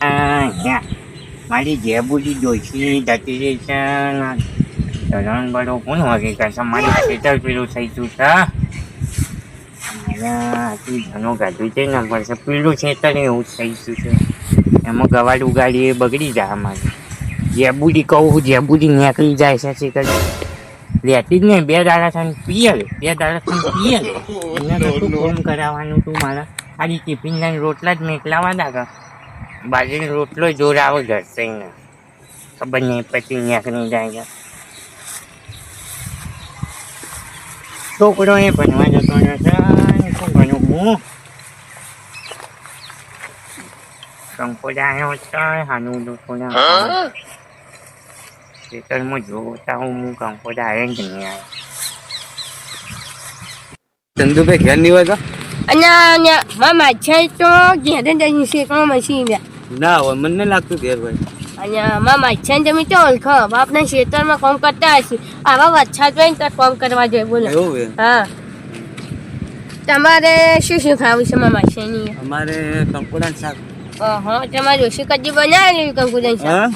અહીંયા મારી જેબુજી ડોશી જતી રહી છે બડો કોણ વાગે કરશે મારી ખેતર પેલું થઈ ગયું છે. આટલું ધનો છે ને પડશે પેલું ખેતર એવું થઈ ગયું છે. એમાં ગવાડ ઉગાડી એ બગડી જાય અમારે. જેબુજી કહું જેબુજી નીકળી જાય છે શીખર લેતી જ નહીં, બે દાડા થઈને પીએ બે દાડા થઈને પીએ એને તો શું ફોન કરાવવાનું તું મારા. ખાલી ટિફિન લઈને રોટલા જ મેકલાવા દાગા બાજરીનો રોટલો જોર આવે ઘર થઈને ખબર નહીં પછી નીકળી જાય. છોકરો એ ભણવા જતો નથી શું ભણું હું? કંકોડા આવ્યો છે હાનું લોકોના ખેતરમાં જોતા હું હું કંકોડા આવ્યો જ નહીં આવે ચંદુભાઈ ઘેર નહીં હોય તો? અને મામા છે તો ઘેર જઈને શેકવા મશીન ના હોય મને લાગતું ઘેર ભાઈ. અહીંયા મામા છે ને તમે તો ઓળખો? બાપના ખેતરમાં કામ કરતા હશે આવા વચ્છા જોઈને તો કામ કરવા જોઈએ બોલો. એવું છે હા. તમારે શું શું ખાવું છે મામા છે ની અમારે કંકોડા શાક. ઓહો તમારે જોશી કદી બનાવેલી કંકુદન શાક?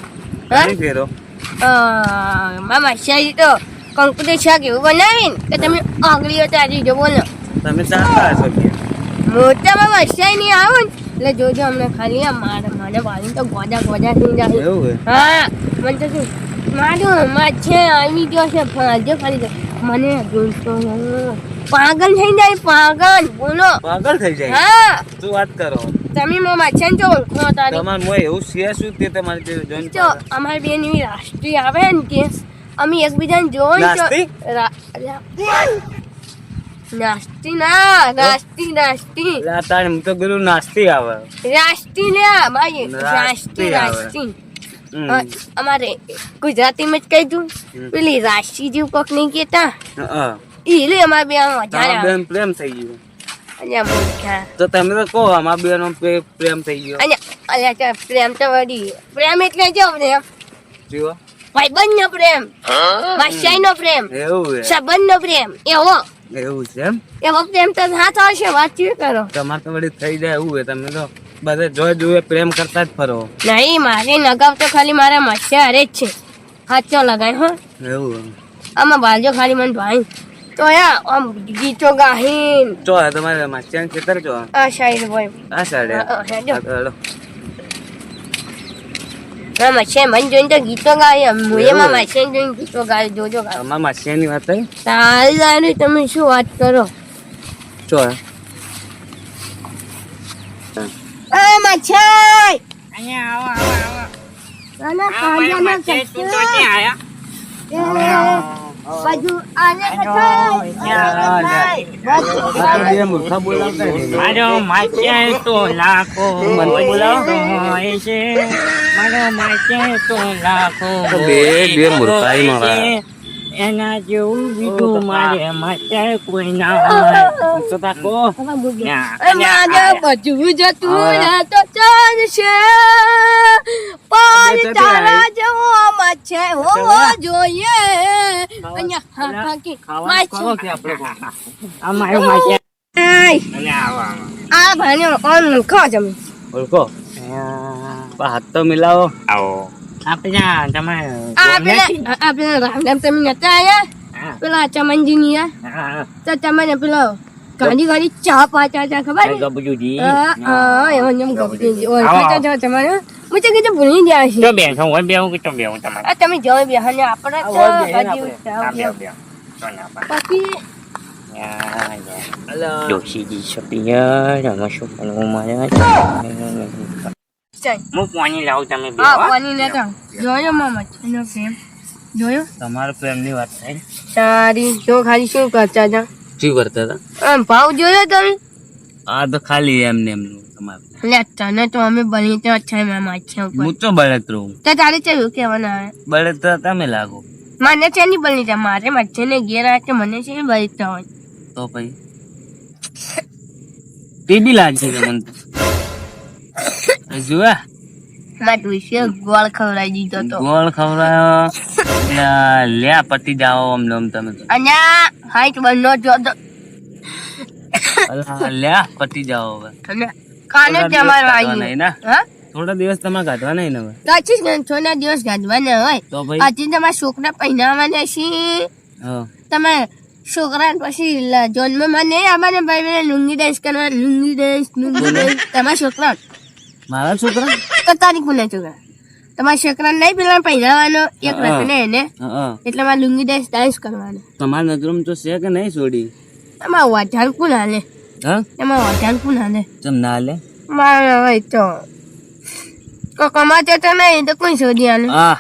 હા? ફેરો. મામા છે તો કંકુદન શાક એવું બનાવીને કે તમે આંગળીઓ તારી જો બોલો. તમે ચાલતા હશો ઘેર મોટામાં વસાઈ નહીં આવો ને. એટલે જોજો અમને ખાલી આ મારે મારે વાલી તો ગોડા ગોડા થઈ જાય. હા મને તો શું મારું માછે આવી ગયો છે ભાજો ખાલી તો મને જોઈતો પાગલ થઈ જાય પાગલ બોલો. પાગલ થઈ જાય? હા. શું વાત કરો? તમે મો માછે ને તો ઓળખો તારી. તમાર મો એવું છે શું તે તમારે જે જોઈન જો અમાર બેન એવી રાષ્ટ્રીય આવે ને કે અમે એકબીજાને ને તો નાસ્તી? ના નાસ્તી નાસ્તી એટલે આ હું તો પેલું નાસ્તી આવે. રાષ્ટ્રી લે મારી રાષ્ટ્રી રાષ્ટ્રી આવે. રાષ્ટ્રી. હમ. અ, અમારે ગુજરાતીમાં જ કહી દઉં. પેલી રાશિ જેવું કોક નહીં કેતા ઈ લે અમારે બે આમ વધારે તમારા આવે. બેન પ્રેમ થઈ ગયો. તો તમે તો કહો અમારા બેનો પ્રેમ થઈ ગયો. અલ્યા અલ્યા પ્રેમ તો વળી. પ્રેમ એટલે જો પ્રેમ? જીવો. ભાઈબંધ નો પ્રેમ નો પ્રેમ. સંબંધ નો પ્રેમ. એવો એવું છે એમ? વખતે એમ તો હાથ આવશે વાતચીત કરો? તમારે તો વળી થઈ જાય એવું હોય તમે તો બધે જોઈ જોઈએ પ્રેમ કરતા જ ફરો. નહીં મારી નગાવ તો ખાલી મારા મસ્યા હારે જ છે. હાચો લગાય હો. એવું આમાં બાજો ખાલી મને ભાઈ. તો યા આમ ગીતો ગાહીન. ચો તમારે માસ્યાન ખેતર ચો આ સાઈડ ભાઈ આ સાઈડ. હા, હા, હેડો. હા, તો હેડો. મારા મચ્છે મને જોઈને તો ગીતો ગાય હું એવું? એમાં મચ્છે જોઈને ગીતો ગાય જોજો ગાય તમારા માસ્યાની વાત થઈ તારી તારી તમે શું વાત કરો ચો એ મચ્છાઈ અહીંયા આવો આવો આવો આના આ મારો કાંજાના મચ્છર તું તો કચ્છા. ક્યાં આયા? એ, બાજુ આને મચ્છાઈ, આને મચ્છાઈ. આ તો બે મૂર્ખા બોલાવતા નહીં. મારો માચે તો લાખો મને તો બોલાવો. હોય છે મારો માચે તો લાખો તો બે- બે મૂર્ખાઈ હોય એના જેવું બીજું મારે માચે કોઈ ના હોય. તો તાકો. ના, બધું જતું રહે તો ચાલશે પણ તારા જેવો મચ્છે હોવો જોઈએ. આ ભાઈ ઓળખો હાથ તો મિલાવો આવો આપણા તમે આ પેલા આ પેલા રામનામ તમે નતા આયા હા, પેલા ચમનજી ની આ હા, તો તમને પેલો ગાડી ગાડી ચા પાચા ચા ખબર હા, ગબડુજી. હા હા એમ એમ ગપતી ઓય આવો, પાચા ચા તમારે હું તો કીધું ભૂલી ગયા છે તો બેસો હોય બેહું કે તો બેહું તમારે આ તમે જાઓ બે અને આપણે તો આવો, બેન હજી આપણે. હા, ઉઠાવ્યો. બેહો, બેહો. તો ના પાડે. બાકી યા, યા. અલા ડોશીજી સપિયર હવે શું કરવું મારે ચાલ હું પાણી લાવું તમે બે હા પાણી લેતા જોયો મામા એનો પ્રેમ. જોયો? તમારા પ્રેમની વાત થઈ તારી જો ખાલી શું કરતા હતા? શું કરતા હતા? આમ ભાવ જોયો તમે આ તો ખાલી એમને એમનું તમારે. લે તને તો અમે બની તો અચ્છા મામા છે હું તો બળતરો હું તો તારે કેવાનું આવે બળતરા તમે લાગો. મને છે નહીં બની જાય મારે મચ્છે ને ઘેર આવે તો મને છે બળીતા હોય તો પછી? તે બી લાગશે છે મને જુએ ગોળ દીધો તો ગોળ જાઓ આમ તમે હાઈટ પતી જાઓ હવે કાને થોડા દિવસ અમારે કાઢવાના આવી એના? હા થોડા દિવસ તમારે કાઢવા નહીં ને હવે ને થોડા દિવસ ગાંધવાના હોય તો ભાઈ તમારા છોકરા પહેરાવાના છે તમે છોકરા પછી જન્મમાં નહીં આવવાના ભાઈ લુંગી ડેન્સ કરવા લુંગી ડેન્સ લુંગી ડેન્સ તમારા છોકરા મારા છોકરા? તો તારી કોના છોકરા? તમારા છોકરા નહીં પેલા પહેરાવાનો એક. રખને એને? એટલે મારે લુંગી ડેન્સ ડાન્સ કરવાનો. તમારા નજરમાં તો છે કે નહીં છોડી? તમારા વાઢાણ કોણ હાલે? હા? તમારા વાઢાણ કોણ હાલે? તમ ના લે મારા હોય તો કોઈ કમાતે તો નહીં તો કોઈ છોડી આને હા.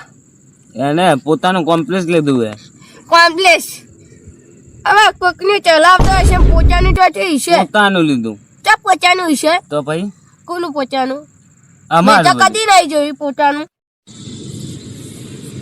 એને પોતાનું કોમ્પ્લેક્સ લીધું હે કોમ્પ્લેક્સ હવે કોકને ચલાવતો હશે પોતાનું તો છે પોતાનું લીધું. ચા પોતાનું હશે? તો ભાઈ કોનું પોતાનું મેં તો કદી નહીં જોયું પોતાનું.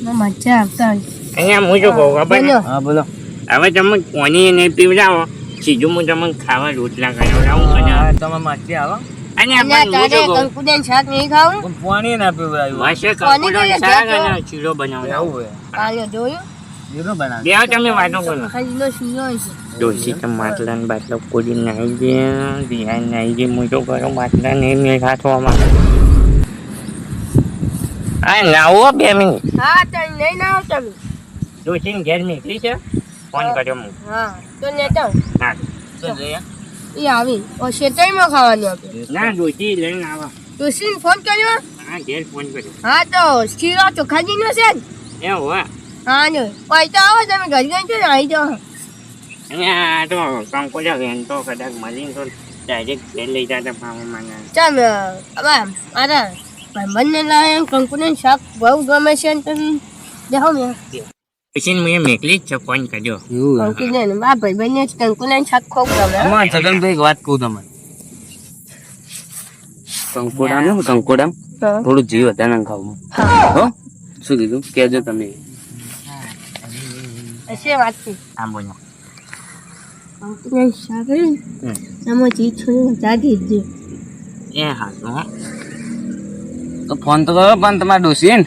મજા આવતા અહીંયા હું શું કહું ખબર હા બોલો. હવે તમે કોની ને પીવડાવો? સીધું હું તમને ખાવા રોટલા કરાવડાવું અને તમે માછી આવો. અને અને પણ હું તારે શું કહું? કંકુદાન શાક નહીં ખાવું? પાણી ના પીવડાવ્યું. વાસે કોની શાક અને શીરો બનાવડાવું એવું કાલે જોયું? જીરો બનાવ બે તમે વાતો કરો. ખાલીનો શીરો છે. ડોસી તો માટલા ને બાટલો કોડી નાઈ દે બિહાર નાઈ દે મોટો કરો? માટલા ને મેં હાથવામાં હા નાવો બે મિનિટ. હા તો નહીં ના આવો તમે. ડોસી ને ઘેર નીકળી છે ફોન કર્યો હું હા તો લેતો હા એ આવી. ઓ શેતાઈમાં ખાવાનું આપણે ના ડોસી લઈને આવો. તુલસીને ફોન કર્યો? હા ઘેર ફોન કર્યો. હા તો શીરો ચોખાજીનો છે ને? એ હોય હા. જો. પૈસા આવો તમે ઘર ગઈ છો ને આવી જાઓ અહીંયા તો કંકોડા વેન તો કદાચ મળીને તો ડાયરેક્ટ ઘેર લઈ જતા પાવામાં ના ચાલ હવે મારા ભાઈબંધને લાવે કંકુને શાક બહુ ગમે છે ને તમે દેખો મેં પછી મેં મેકલી જ છે ફોન કર્યો. કંકુને મારા ભાઈબંધને કંકુને શાક ખૂબ ગમે. હો. અમાર છગનભાઈ એક વાત કહું તમને. ને થોડું જીવ વધારે ના ખાવું. હો. શું કીધું? કેજો તમે. હશે વાત છે. હા બોલો. કંકુને શાક એમાં ચીજ થોડી વધારી દીધી એ હા. તો ફોન તો કરો પણ તમારે ડોસી ને?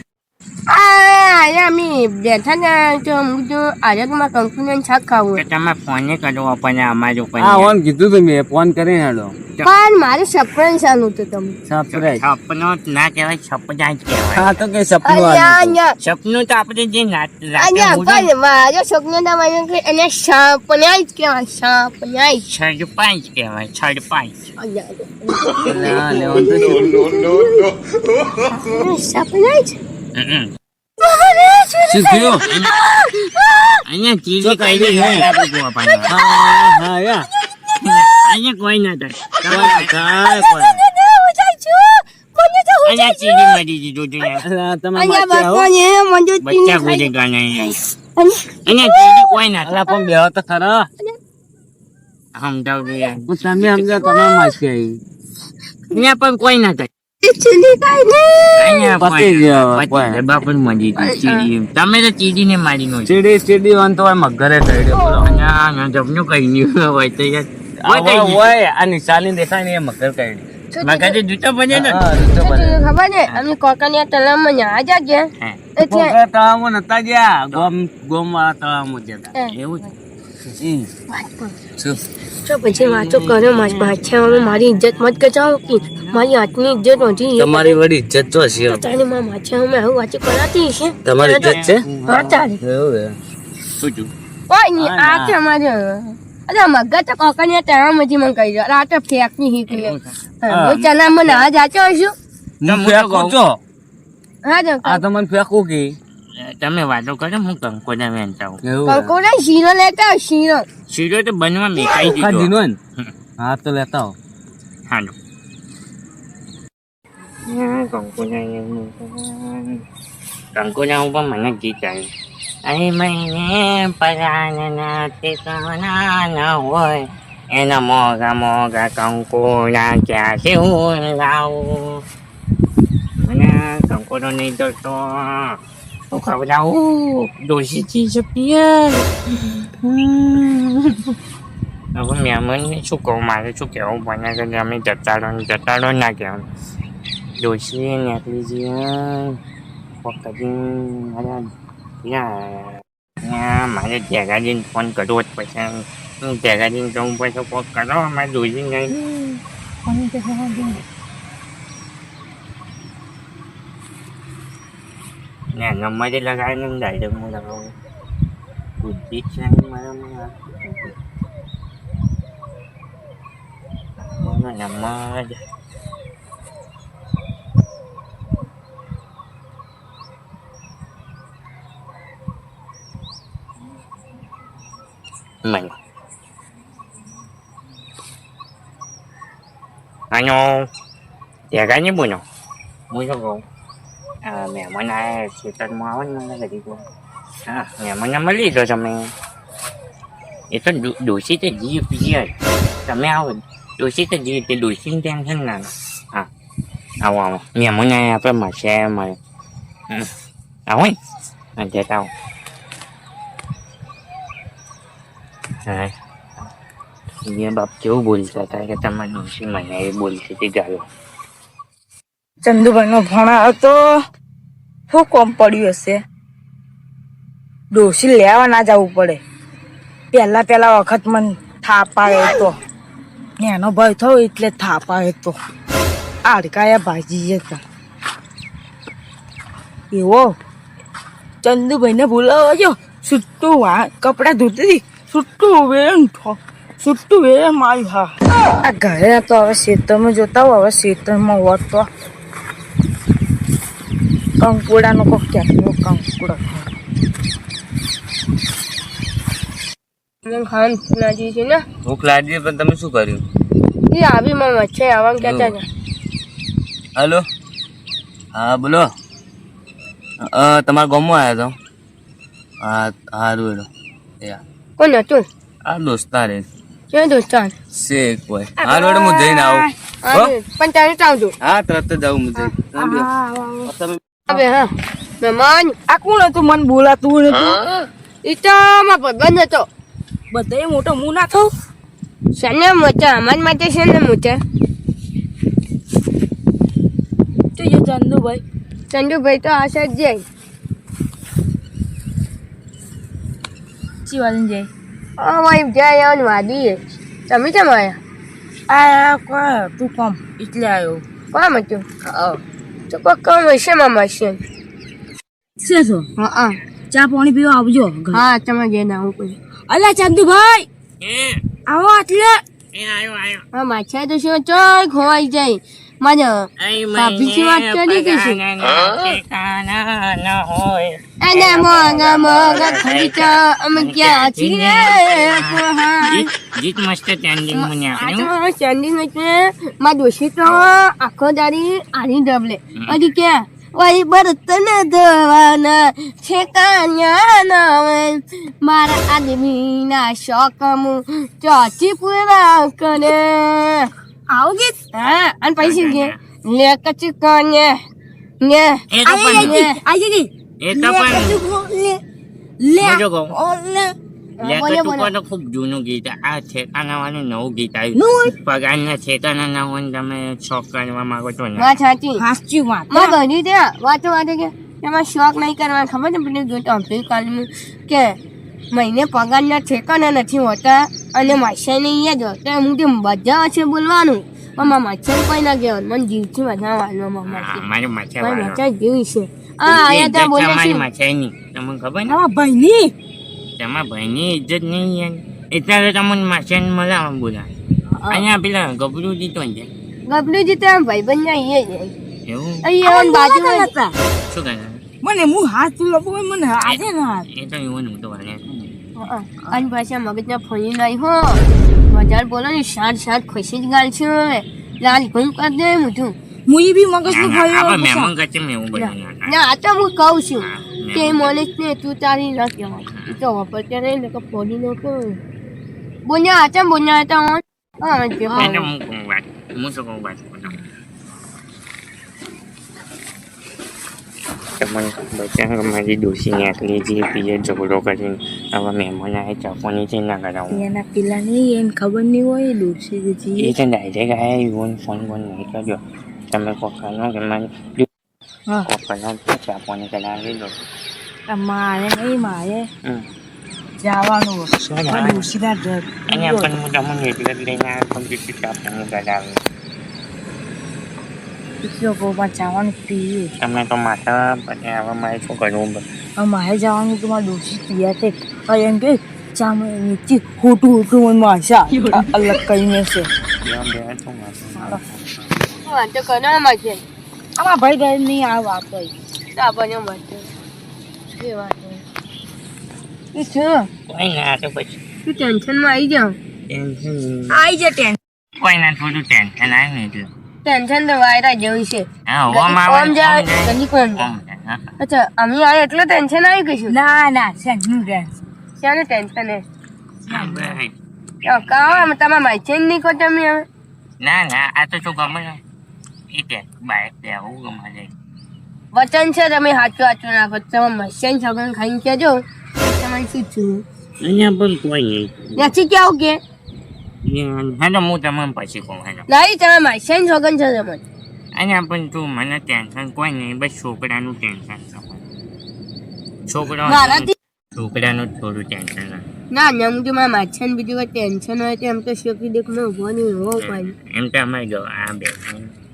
આ અમે બેઠા ને તો હું તો આજે મારા કંકુને શાક ખાવું તો તમે ફોને કરો પણ અમારું હા ફોન ઓન કીધું તું મેં ફોન કરીને હેડો. પણ મારે સપન સાનું હતું તમે સરપ્રાઈઝ સપનો ના કહેવાય સપના જ કહેવાય. હા તો કે સપનું સપનું તો આપણે જે પણ મારો છોકરો ના મને કે એને સપના જ કહેવાય સપના જ. છડપાઈ જ કહેવાય લેવાનું સપના જ. શું થયું? અહીંયા ચીલી કઈ. હા. હા અહીંયા કોઈ ના થાય. કાંઈ- કાંઈ કોઈ. કોઈ ના પણ તો થાય તમે પણ કોઈ ના કાઈ કોઈ કોઈ. મરી તો નો ચીડી ચીડી વાન તો હોય મગરે થઈ ગયો અહીંયા મેં જમનું કહી નહીં. હોય તો યાર. હોય આ હોય દેખાય ને એ મગર કરડી મગજે જૂતો બને ને? હા બને. ખબર છે? અમે કોકાનિયા તળાવમાં ન્યા જાગ્યા હા. એટલે તળાવમાં નતા ગયા. ગોમ ગોમ વાળા તળાવમાં જ એવું છે. ઈ. શું? તો પછી વાંચો કર્યો મારી ઇજ્જત મત કચાવો કે મારી હાથની ઇજ્જત નથી. તમારી વડી ઇજ્જત તો હશે તારે માં માછા અમે આવું વાંચો કરાતી છે તમારી ઇજ્જત છે? હા તારે. એવું છે. શું નહીં આ છે અમારે અરે મગજ તો કોકાનિયા તળાવમાંથી મને કહી દો આ તો ફેંકની હીકલી હું ચના મને આ જાચો છું હું ફેંકું છો હા તો આ તો મને ફેંકું કે તમે વાતો કરો હું કંકોડા વેચતા હું એવું હે. કંકોડા શીરો લેતા આવો, શીરો શીરો તો બનવા મેકાઈ આખા દીધો દીનો ને હમ. હા તો લેતા આવો હાલો કંકોડા ઉપર મને ગીત આવ્યું અરે મહિને પરાણના ઠેકાણા ન હોય. એના મોગા મોગા કંકોડા ક્યાંથી હું લાવું મને કંકોડો નહીં જોતો. હું ખવડાવું? ડોસી ચીજ પિયર હવે મહેમાનને શું કહું? મારે શું કહેવું? બને કે અમે જતા ને રહો ના કહેવાનું નીકળી જઈએ પકડી મારા nha nha mà cái trẻ ra đình con cả đuột phải sang trẻ ra đình trong phải sau có cả nó mà đuổi đi ngay? Con trẻ gia đình nè nó mới đi là gái nó đẩy được một đầu. Cụt chít sang mà nó nằm mơ mình anh ô trẻ dạ, gái nhớ mùi nhở mùi sao rồi à mẹ mới nay chỉ cần máu nó là đi qua à mẹ mới năm mấy lít rồi cho mẹ. Để tôi đủ đủ xí tới gì gì rồi cho mẹ đủ xí tới gì? Thì đủ xí đen hơn là à à wow. Mẹ mới nay tôi mà xe mà ừ. à ôi. Anh chạy tao. Ay. Hindi બાપ કેવું બોલતા હતા કે તમારી ડોસી મને એ બોલતી હતી ગાલો. ચંદુભાઈ નો ફોન તો શું કોમ પડ્યું હશે? ડોસી લેવા ના જવું પડે. પહેલા પહેલા વખત મને થાપ આવે તો એનો ભય થયો એટલે થાપ આવે તો આડકાયા ભાજી હતા એવો. ચંદુભાઈ ને બોલાવજો સુટ્ટું વા કપડા ધોતી હતી. સુટ્ટું વેરણ છૂટું વેરણ માર્યું હા આ ઘરે તો હવે શેતરમાં જોતા હોય હવે શેતરમાં હોત તો. કંકુડાનો કોક ક્યાંકનો કંકુડો. ખાવાનું ભૂખ લાગી છે ને? ભૂખ લાગી પણ તમે શું કર્યું? એ આવી માં મચ્છર આવવાનું કહેતા હતા હલો? હા બોલો. અ, તમારા ગામમાં આવ્યા તો હા. સારું એનો કોણ હતું આ દોસ્તાર એ કે દોસ્તાન શેખ કોઈ આ રોડ હું જઈને આવું હો? પણ તારે ચાવજો હા તરત જ આવું હું. તમે હવે હા મહેમાન આ કોણ હતું મને બોલાતું નતું મારો ભાઈબંધ હતો બધે મોટો મું ના થઉં શને મોટા અમાર માટે છે ને મોટા ચંદુભાઈ ચંદુભાઈ તો આ સાઈડ જાય શિવાજી જય આ વાઈફ જાય આવવાનું વાદી તમે કેમ આવ્યા આ કોઈ તું કોમ? એટલે આવ્યો કોમ હતું? તો કોઈ કામ હશે મામા છે છે? તો હા હા. ચા પાણી પીવા આવજો હા તમે જઈને આવું કોઈ અલા ચંદુભાઈ! આવો આટલે હા માછા તો શું ચોય ખોવાઈ જાય. મારા ભાભીજી વાત કરી કે શું? અને મોગા મોગા ખરીચા અમે ક્યાં છીએ જીત મસ્ત મને આપ્યું એટલે દોશી તો આખો દાડી આની ડબલે. હજી ક્યાં? વહી બર્તન ધોવાના છે ના હોય. મારા આદમીના શોખ હું ચોચી પૂરા કરે. આવું ગીત હા અને પછી કે લે કચી કોને ને તો પણ આઈ ગઈ એ તો પણ લે લે. લે તો ખૂબ જૂનું ગીત આ ઠેકાના વાળું નવું ગીત આવ્યું. પગારના ઠેકાના ના હોય ને તમે શોખ કરવા માંગો છો ને? વાત સાચી. સાચી વાત. માં ગણી ત્યાં વાતો વાતો કે એમાં શોખ નહીં કરવાનો. ખબર ને પેલી ગીત અભિલ કાલ કે મહિને પગારના ઠેકાના નથી હોતા અને માછાઈ અહીંયા યાદ હોતા. હું તે બધા છે બોલવાનું. પણ મારા માછાઈ કોઈ ના કહેવાનું મને જીવથી હા, માછાઈ મારી માછા મારી વાળો. છે. આ અહીંયા ત્યાં બોલે છે છે. માથાની તમને ખબર ને? આવા ભાઈની. તમારા ભાઈની ઇજ્જત નહીં યાર. એટલે તો તમને માથાને મળે બોલા અહીંયા પેલા ગબડું જીતો ને ગબલુજી તો ભાઈ બંધ અહીંયા એવું? અહીંયા બાજુ હતા શું કરે મને હું હાથ લપો મને આજે ના હાથ. એ તો એવું નહોતું વાલે અને પાછા મગજના ફોની નહીં હો. વધારે બોલો ને શાંત શાંત ખુશી જ ગાલ છે. હવે લાલ ઘૂમ કર દે મોઢું હું ઈ બી મગજનું ખાયો મહેમાન કચે મેં હું બોલ્યો ના. આ તો હું કહું છું. કે તે મહેમાન. મને જ ને તું તારી ન કહેવાય તો વાપરતા રહે ને ન નાખો બોલ્યા હતા બોલ્યા હતા હું હા કહું. કહું હું શું કહું વાત? તમને તમને મારી ડોસીને આટલી જે પીએ ઝઘડો કરીને હવે મહેમાન આવે ચાપોની છે ના કરાવું એના પેલા નહીં એને ખબર નહીં હોય ડોસી એ ગજી તો ડાયરેક્ટ આવ્યા યુવન ફોન ફોન નહીં કર્યો તમે કોકાનો કે મારી કોકાનો ચાપોને કરાવી દો મારે નહીં મારે. જવાનું? ડર અહીંયા પણ હું તમને એટલે જ લઈને આવ્યો પણ બીજું ચાપોને કરાવે જવાનું પીએ તમે તો માથા પછી હવે મારે શું કરવું હવે મારે જવાનું તો મારા થઈ હવે એમ કે ચામાં નીચે ખોટું ખોટું મને માસા અલગ કરીને છે. ત્યાં કરો છે. આમાં ભાઈ ભાઈ નહીં આ વાત હોય. આપણને મળશે એ એ છે. કોઈ ના તો પછી. તું ટેન્શનમાં આવી જાઉં. ટેન્શન આવી જાય ટેન કોઈ ના થોડું ટેન્શન આવે એટલે. ટેન્શન તો વાયરા જેવી છે. ઓમ જાય. અચ્છા અમે આવે એટલે ટેન્શન આવી ગયું છે? ના ના શેનું ટેન્શન શેનું ટેન્શન હે કામ તમે માઇચેન નહીં કહો તમે હવે? ના ના આ તો શું ગમે? એ કે બાઈક ગમે છે. વચન છે તમે સાચું સાચું નાખો તમે મશીન સગન ખાઈને કહેજો. તમે શું છું અહીંયા પણ કોઈ નહીં. નથી કેવું કે? હેલો હું તમને પછી કહું હેલો નહીં તમે મશીન સગન છે તમે અહીંયા પણ તું મને ટેન્શન કોઈ નહીં બસ છોકરાનું ટેન્શન છે. છોકરો છોકરાનું થોડું ટેન્શન ના ના હું તો મારા માછાને બીજું કોઈ ટેન્શન હોય તો એમ તો શોકી દેખ મેં ઊભો નહીં ઊભો પાડી. એમ તો અમારે જો આ બે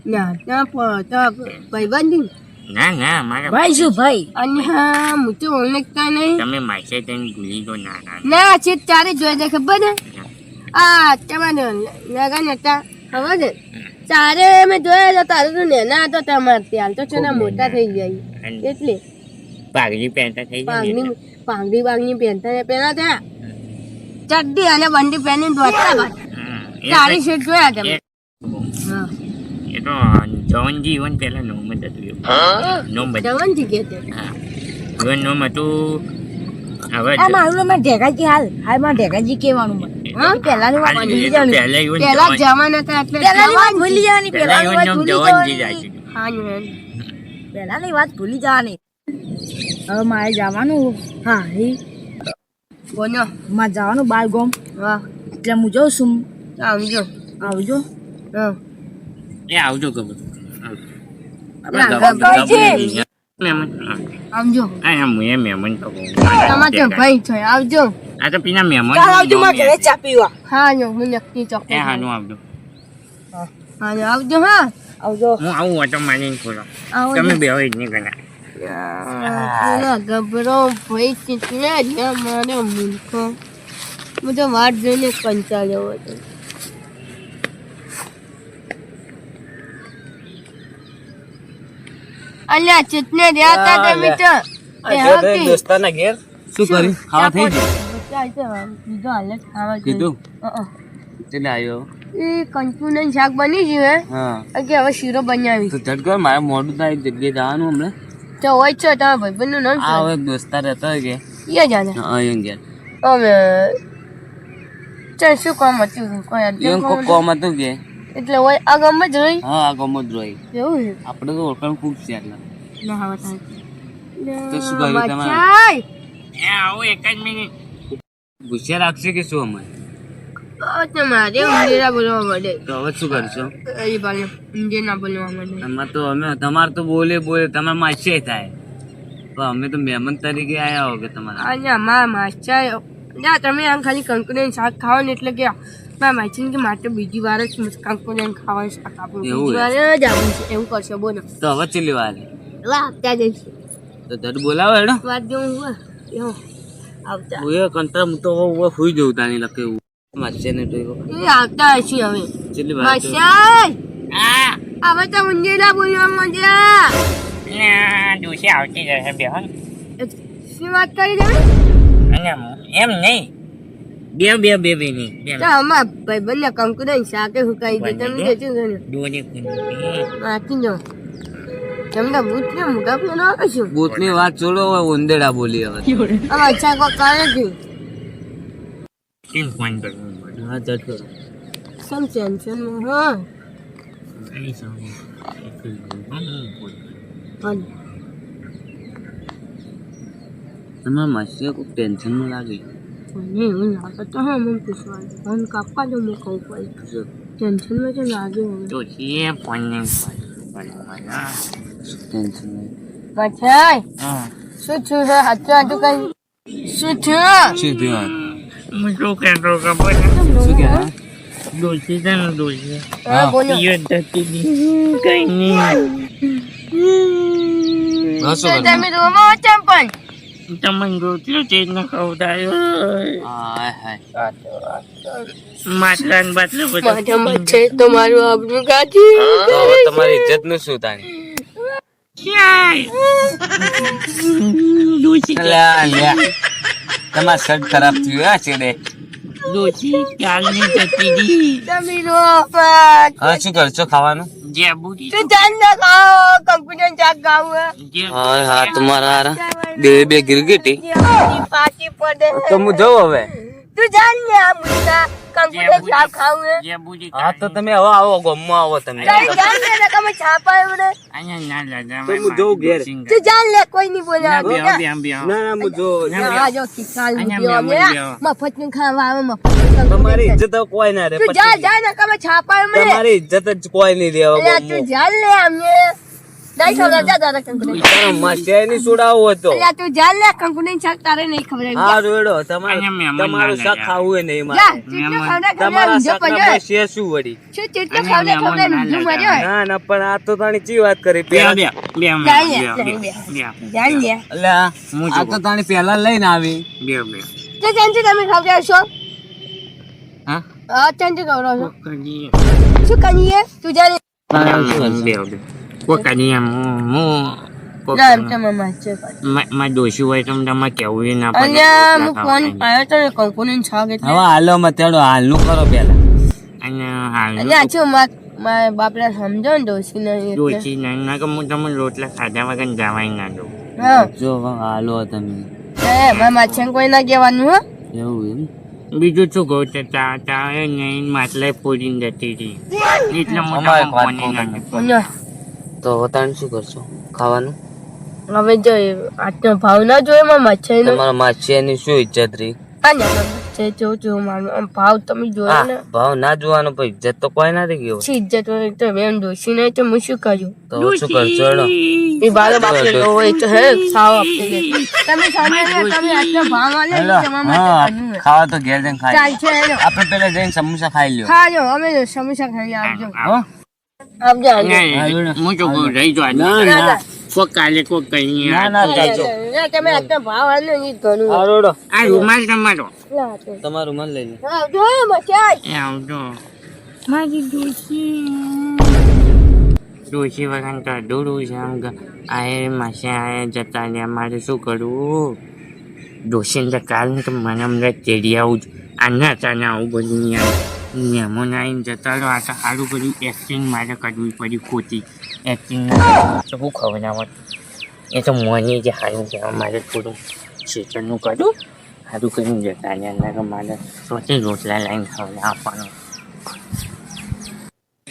ના ત્યાં પ- ના ના મારા ભાઈ શું ભાઈ. અને હા હું તો ઓળખતા નહીં. તમે માસે તેને ભૂલી ગયો ના ના ના. છે તારે જોઈ દે ખબર ને આ તમારે લગન હતા ખબર છે? તારે મેં જોયા હતા તારે તો નેના હતો તમારે ત્યાં તો છે ને મોટા થઈ જાય. એટલે. પાઘડી પહેરતા થઈ જાય પાંગડી પહેરતા પહેલા થયા ચડ્ડી અને બંડી પહેરીને દોડતા હમ, તારી શેઠ જોયા તમે. એ- તો જવન જીવન પેલા નોમ જ હતું નોમ બધું કે હા. જીવન નોમ હતું હવે મારું નામ ઢેકાજી હાલ. હાલ ઢેકાજી કહેવાનું મને. હા પહેલાની વાત ભૂલી જવાની પહેલા જવન- હતા એટલે વાત ભૂલી જવાની પહેલા પહેલાની વાત ભૂલી જવાની હા ને. પહેલાની વાત ભૂલી જવાની. હવે મારે જવાનું. હા એ. બોલો. મારે જવાનું બાર ગોમ. હા. એટલે હું જાઉં છું. આવજો. આવજો. હા. એ આવજો હા. આવજો. ભાઈ છે. આવજો. આ તો પેલા મહેમાન કાલ આવજો મારા ઘરે ચા પીવા. હા જો હું નક્કી એ ચોક્કસ હાનું આવજો. હા. જો આવજો હા. આવજો. હું આવું ઓટો મારીને ખોલો. તમે બે હોય જ નહીં પેલા ગભરો ભાઈ કેટલે જ્યાં મારો મૂર્ખો. હું તો વાટ જોઈને કંટાળ્યો હતો અલ્યા ચિતને રહ્યા હતા તમે તો. દોસ્તાના ઘેર. શું કરી ખાવા થઈ ગયું જ. કીધું. એટલે આવ્યો એ કંકુનું શાક બની ગયું હે. કે હવે શીરો બનાવી તો ઝટ કર મારે મોડું થાય જગ્યાએ જવાનું હમણાં. તો હોય છે તમારા ભાઈબંધનું નામ આ શું? હવે દોસ્તાર હતો કે? એ જાણે હા અહીં ઘેર અમે ચાલ શું કામ હતું? કોઈ એમ કામ હતું કે? એટલે હોય આ ગામમાં જ રહી હા આ ગમત રોઈ એવું છે? આપણે તો ઓળખાણ ખૂબ છે એટલે. ના હવે થાય તો શું કર્યું તમારે? બચાય એક જ મિનિટ. ગુસ્સે રાખશે કે શું અમે તમારે બોલવા મળે. તો હવે શું કરશો? એ બાને ઊંધેરા બોલવા મળે. તમારે તો અમે તમારે તો બોલે બોલે તમારે માસે થાય. પણ અમે તો મહેમાન તરીકે આયા હો કે તમારા? અને અમારા ના તમે આમ ખાલી કંકુને શાક ખાઓ ને એટલે કે મારા માસી કે માટે બીજી વાર જ કંકુને ખાવાનું શાક આપું બીજી વાર જ આપું છે. એવું કરશો બોલો. તો હવે ચેલી વાર? જઈશ. તો દર બોલાવો વાત જેવું હોય એવું. આવતા. ઓય કંતરા હું તો હવે સુઈ જવું તાની લકે માસે ને તો એ. આવતા હશે હવે. ચલી ભાઈ માસે આ હવે તો ઊંધેરા બોલવા મળ્યા ના દોશે આવતી જશે બેહન શું વાત કરી તમે? અને એમ નહીં. બે બે બે બે નહીં બે તો અમારા ભાઈબંધને કંકુને શાકે હુકાઈ દે? તમે જજો ને. દોરી ખૂની. નાખી દો તમને ભૂત ને મોટા આવે શું ભૂતની વાત છોડો હવે ઉંદેડા બોલી હવે હવે અચ્છા કોઈ કરે છે. કેમ ફોન કરવું હા ચટ કરો સમ ટેન્શન હા તમારા માસે કોઈ ટેન્શન ન લાગે. મને એવું લાગે તો હા મને પૂછવાનું ફોન કાપવા તો મૂકવું પડે ટેન્શનમાં તો લાગે ફોન નહીં કર્યો. ટેન્શન નહીં મચાઈ હા. શું છું હે હાચું હાચું કઈ શું છું શું થયું હું શું કહેતો ખબર છે? શું કે હા? ડોસી છે ને ડોસી હા બોલો પિયર થતી હતી. કઈ નહીં કરવાનું? તમે રોમાં ચમ પણ તમને રોટલો છે ને ખવડાયો હાય, હાય. માટલા ને બાટલા બધા મચ્છે તમારું આબરૂ હવે તમારી ઇજ્જતનું શું તાણી. તમાર શર્ટ ખરાબ થયું છે રો શું કરશો ખાવાનું? જેબુડી તું જાન ના ખાઓ કમ્પ્યુટર ચાક ખાવું હા હા તમારા હારા. બે બે ગિરગીટી. પાછી પડે. તો હું જઉં હવે. તું જાન ને આ મુદ્દા કંકુડે છાપ ખાવું જેબુડી હા તો તમે હવે આવો ગમમાં આવો તમે. જાન ને ને છાપ આવ્યો ને અહીંયા ના જા તો હું જો ઘેર. તું જાન લે કોઈ ની બોલે ના ના ના હું જો આ જો કિસાલ રૂપિયો મફતનું ખાવા આવે મફત તમારી ઇજ્જત કોઈ ના રે તું જા જા ને કમે છાપ આવ્યો એવડે તમારી ઇજ્જત જ કોઈ નહીં રે તું જાન લે અમને. નહીં. ખબર જા તારા કંકુને માસ્ટરની સુડાવો હતો અલ્યા તું જાન લે કંકુને ચાક તારે નહીં ખબર હા રોડો તમારું તમારું ના ખાવું નહીં મારે ચીટલો ખાવડા ખાવડા તમારા ઊંધો શાકના છે શું વળી? શું ચીટલો ખાવડા ખાવડા ઊંધો મર્યો ના ના પણ આ તો તાણી ચી વાત કરી બેહો પેલા બેહો બેહો જાય, બેહો જાય, બેહો જાન લે. અલ્યા આ તો તાણી પેલા લઈને આવી. બેહો બેહો તો તમે ખાવડા છો હા? હા ચાંચી ખવડાવો છો શું કરીએ? તું બેહો કોઈ કરીએ એમ હું તો ના તો ને કરો છું ને કે રોટલા ખાધા વગર જવાય ના દઉં હા જો હાલો તમે એ મારા કોઈ ના કહેવાનું હો એવું એમ બીજું શું કહું તો તા ચા એ નહીં માટલા ફોડીને જતી હતી એટલે મોટા તો હવે શું કરશો? ખાવાનું? હવે જો આજનો ભાવ ના જોયો માં માછલી નો. તમારા માછલીની શું ઈજ્જત રહી? હા જો જો મારો ભાવ તમે જોયો ને. ભાવ ના જોવાનો પણ ઇજ્જત તો કોઈ ના રહી ગયો. પછી ઇજ્જત હોય તો બેન દોશી નહીં તો હું શું કર્યું તો શું કરશો? એ બાર બાપને લો હોય તો હે સાવ આપી દે. તમે સામે તમે આજનો ભાવ આલે ને તમારા હા હે. ખાવા તો ઘેર જઈને ખાઈ ચાલ છે આપણે પેલા જઈને સમોસા ખાઈ લ્યો. ખાજો અમે સમોસા ખાઈ આવજો. હો? નહીં, હું શું કહું રહી જો ના ના. કોક કાલે કોક કઈ ના ના જાજો તમે આજનો ભાવ આલે ને ઘણું. હા રોડો. આ રૂમાલ તમારો. તો. તમારું મન લઈ લે. આવજો. એ આવજો. મારી ડોશી. ડોશી વગર તો અધૂરું છે આમ ગ- આ એ માસે આ જતા ને મારે શું કરવું? ડોશીને તો કાલ ને તો મને હમણાં તેડી આવું જ. આના ચાને આવું બધું નિયમોને આવીને જતા રહો. આ તો સારું કર્યું. એક્ટિંગ મારે કરવી પડી ખોટી. એક્ટિંગ હું ખબર એ તો મને જે સારું કહેવા મારે થોડું શેતરનું કર્યું. સારું કરીને જતા રહ્યા. મારે સોચે રોટલા લાવીને ખાવા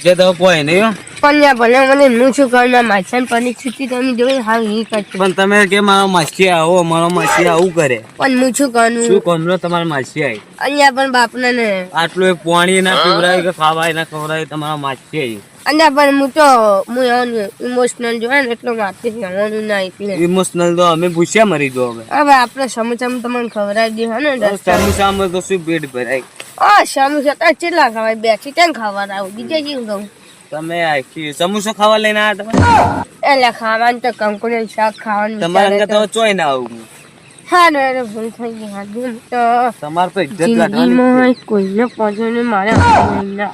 જે તો કોઈ નહીં. પણ ભલે મને હું શું કહું ના માછાની છૂટી તમે જોઈ હા નહીં કરતો પણ તમે કે મારો માછી આવો મારો માછી આવું કરે. પણ હું શું કહું શું કોમરો તમારા માછી આવી અહીંયા પણ બાપને ને આટલું એ પાણી ના પીવડાય કે ખાવાય ના ખવડાય તમારા માછી આવી અહીંયા પણ હું તો હું ઇમોશનલ જોયા ને એટલો મારતી જવાનું ના એટલે. ઇમોશનલ તો અમે ભૂસ્યા મરી દો હવે હવે આપણે સમોસામાં તમને ખવડાવી દે હે ને સમોસામાં તો શું પેટ ભરાય. હા સમોસા તો કેટલા ખવાય? બે ત્રણ ખાવાના આવું બીજે શું કહું તમે આખી સમોસા ખાવા લઈને આવ્યા તમે? એટલે ખાવાનું તો કંકુને શાક ખાવાનું તમારા અંગે તો. ચોય ના આવું હા. ને એને ભૂલ થઈ ગઈ. હા ભૂલ તો. તમારે તો ઇજ્જત કાઢવાની કોઈને પહોંચે ને મારે ના